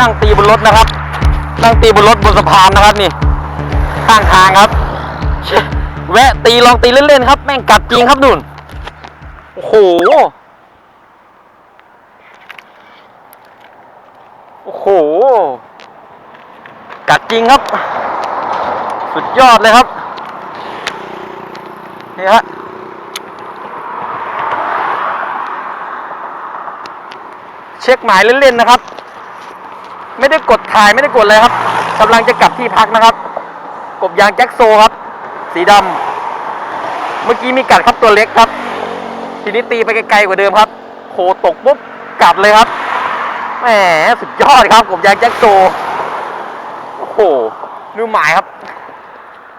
นั่งตีบนรถนะครับ นั่งตีบนรถบนสะพานนะครับนี่ ข้างทางครับเช่แวะตีลองตีเล่นๆครับ แม่งกัดจริงครับนุ่น โอ้โห โอ้โห กัดจริงครับ สุดยอดเลยครับ นี่ฮะเช็คหมายเล่นๆนะครับ ไม่ได้กดถ่ายไม่ได้กดเลยครับกำลังจะกลับที่พักนะครับ กบยางแจ็คโซครับ สีดำเมื่อกี้มีกัดครับตัวเล็กครับ ทีนี้ตีไปไกลๆกว่าเดิมครับโคตกปุ๊บกัดเลยครับแหมสุดยอดครับกบยางแจ็คโซโอ้โหดูหมายครับ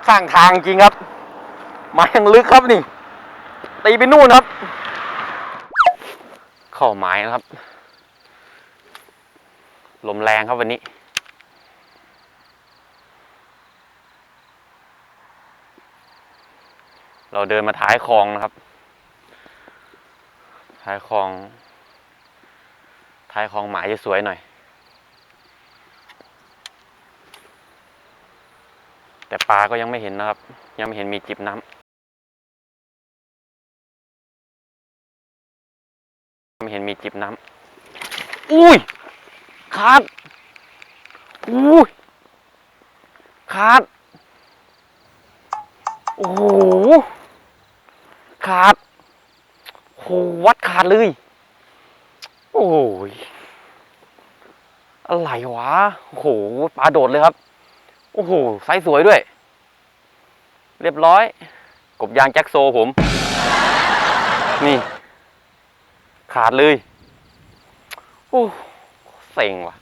ข้างทางจริงครับหมายยังลึกครับนี่ตีไปนู่นครับข้าหมายนะครับ ลมแรงครับวันนี้ เราเดินมาท้ายคลองนะครับ ท้ายคลอง ท้ายคลองหมายจะสวยหน่อย แต่ปลาก็ยังไม่เห็นนะครับ ยังไม่เห็นมีจิบน้ำไม่เห็นมีจิบน้ำ อุ้ย ขาดอุ้ขาด โอ้โห ขาดโหวัดขาดเลย โอ้ย อะไรวะ โอ้โห ปลาโดดเลยครับ โอ้โห ไซส์สวยด้วย เรียบร้อย กบยางแจ็คโซผม นี่ ขาดเลย โอ้ เซ็งว่ะ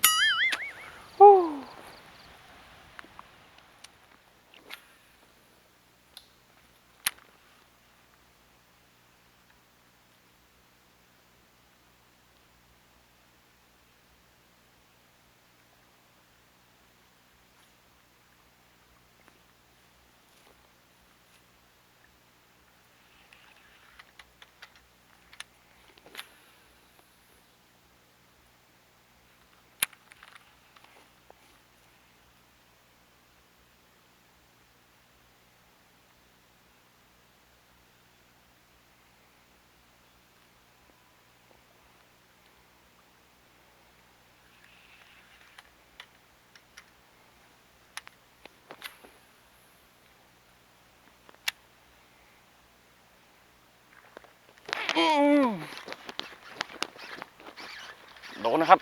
โดนนะครับ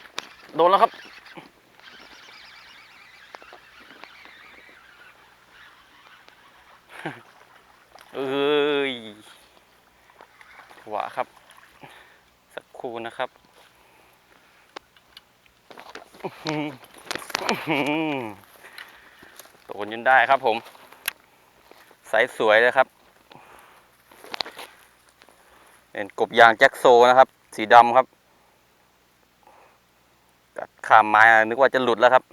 โดนแล้วครับ เอ้ยหวะครับ สักครู่นะครับอื้อหืออื้อหือโดนจนได้ครับผมใสสวยเลยครับ เป็นกบยางแจ็คโซนะครับ สีดำครับ ขามไม้นึกว่าจะหลุดแล้วครับ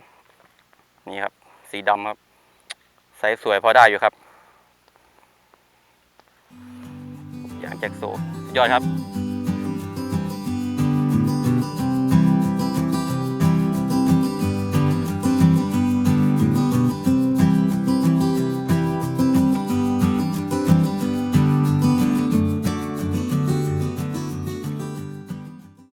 นี่ครับ สีดำครับไซส์สวยพอได้อยู่ครับ อย่างแจ็คโซสุดยอดครับ